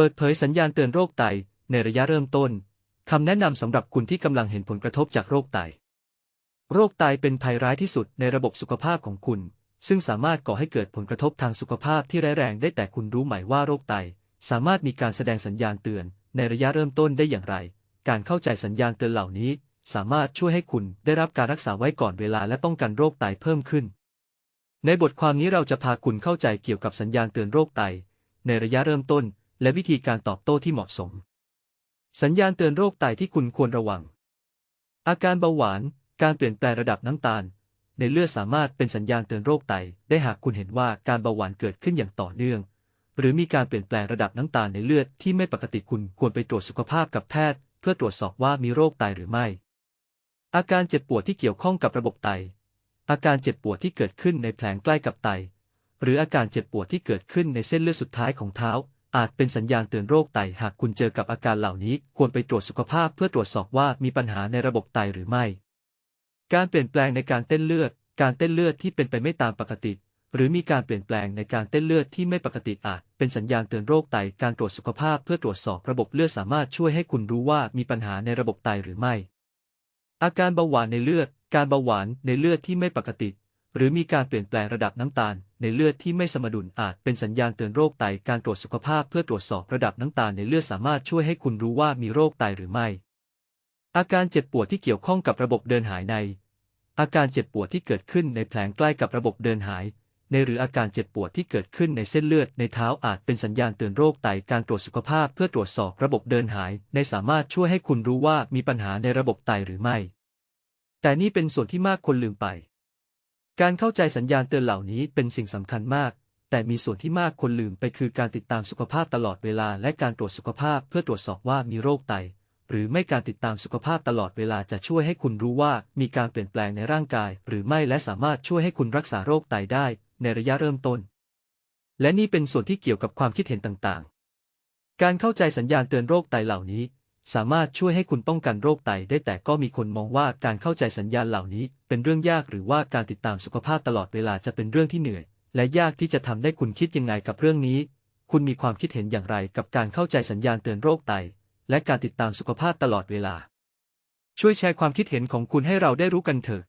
ปิดเผยสัญญาณเตือนโรคไต ในระยะเริ่มต้น คำแนะนำสำหรับคุณที่กำลังเห็นผลกระทบจากโรคไต โรคไตเป็นภัยร้ายที่สุดในระบบสุขภาพของคุณ ซึ่งสามารถก่อให้เกิดผลกระทบทางสุขภาพที่ร้ายแรงได้แต่คุณรู้ไหมว่าโรคไต สามารถมีการแสดงสัญญาณเตือน ในระยะเริ่มต้นได้อย่างไร การเข้าใจสัญญาณเตือนเหล่านี้ สามารถช่วยให้คุณได้รับการรักษาไว้ก่อนเวลาและป้องกันโรคไตเพิ่มขึ้น ในบทความนี้เราจะพาคุณเข้าใจเกี่ยวกับสัญญาณเตือนโรคไต ในระยะเริ่มต้น และวิธีการตอบโต้ที่เหมาะสม สัญญาณเตือนโรคไตที่คุณควรระวัง อาการเบาหวาน การเปลี่ยนแปลงระดับน้ำตาล ในเลือดสามารถเป็นสัญญาณเตือนโรคไต ได้หากคุณเห็นว่าการเบาหวานเกิดขึ้นอย่างต่อเนื่อง หรือมีการเปลี่ยนแปลงระดับน้ำตาลในเลือดที่ไม่ปกติคุณควรไปตรวจสุขภาพกับแพทย์ เพื่อตรวจสอบว่ามีโรคไตหรือไม่ อาการเจ็บปวดที่เกี่ยวข้องกับระบบไต อาการเจ็บปวดที่เกิดขึ้นในแผลงใกล้กับไต หรืออาการเจ็บปวดที่เกิดขึ้นในเส้นเลือดสุดท้ายของเท้า อาจเป็นสัญญาณเตือนโรคไตหากคุณเจอกับอาการเหล่านี้ ควรไปตรวจสุขภาพเพื่อตรวจสอบว่ามีปัญหาในระบบไตหรือไม่ การเปลี่ยนแปลงในการเต้นเลือด การเต้นเลือดที่เป็นไปไม่ตามปกติ หรือมีการเปลี่ยนแปลงในการเต้นเลือดที่ไม่ปกติอาจ เป็นสัญญาณเตือนโรคไตการตรวจสุขภาพเพื่อตรวจสอบระบบเลือดสามารถช่วยให้คุณรู้ว่ามีปัญหาในระบบไตหรือไม่ อาการเบาหวานในเลือด การเบาหวานในเลือดที่ไม่ปกติ หรือมีการเปลี่ยนแปลงระดับน้ำตาลในเลือดที่ไม่สมดุลอาจเป็นสัญญาณเตือนโรคไต การตรวจสุขภาพเพื่อตรวจสอบระดับน้ำตาลในเลือดสามารถช่วยให้คุณรู้ว่ามีโรคไตหรือไม่ อาการเจ็บปวดที่เกี่ยวข้องกับระบบเดินหายใน อาการเจ็บปวดที่เกิดขึ้นในแผลงใกล้กับระบบเดินหาย ในหรืออาการเจ็บปวดที่เกิดขึ้นในเส้นเลือดในเท้าอาจเป็นสัญญาณเตือนโรคไต การตรวจสุขภาพเพื่อตรวจสอบระบบเดินหาย ในสามารถช่วยให้คุณรู้ว่ามีปัญหาในระบบไตหรือไม่ แต่นี่เป็นส่วนที่มากคนลืมไป การเข้าใจสัญญาณเตือนเหล่านี้เป็นสิ่งสำคัญมาก แต่มีส่วนที่มากคนลืมไปคือการติดตามสุขภาพตลอดเวลาและการตรวจสุขภาพเพื่อตรวจสอบว่ามีโรคไต หรือไม่การติดตามสุขภาพตลอดเวลาจะช่วยให้คุณรู้ว่ามีการเปลี่ยนแปลงในร่างกาย หรือไม่และสามารถช่วยให้คุณรักษาโรคไตได้ ในระยะเริ่มต้น และนี่เป็นส่วนที่เกี่ยวกับความคิดเห็นต่างๆ การเข้าใจสัญญาณเตือนโรคไตเหล่านี้ สามารถช่วยให้คุณป้องกันโรคไตได้แต่ก็มีคนมองว่าการเข้าใจสัญญาณเหล่านี้ เป็นเรื่องยากหรือว่าการติดตามสุขภาพตลอดเวลาจะเป็นเรื่องที่เหนื่อย และยากที่จะทำได้คุณคิดยังไงกับเรื่องนี้ คุณมีความคิดเห็นอย่างไรกับการเข้าใจสัญญาณเตือนโรคไต และการติดตามสุขภาพตลอดเวลา ช่วยแชร์ความคิดเห็นของคุณให้เราได้รู้กันเถอะ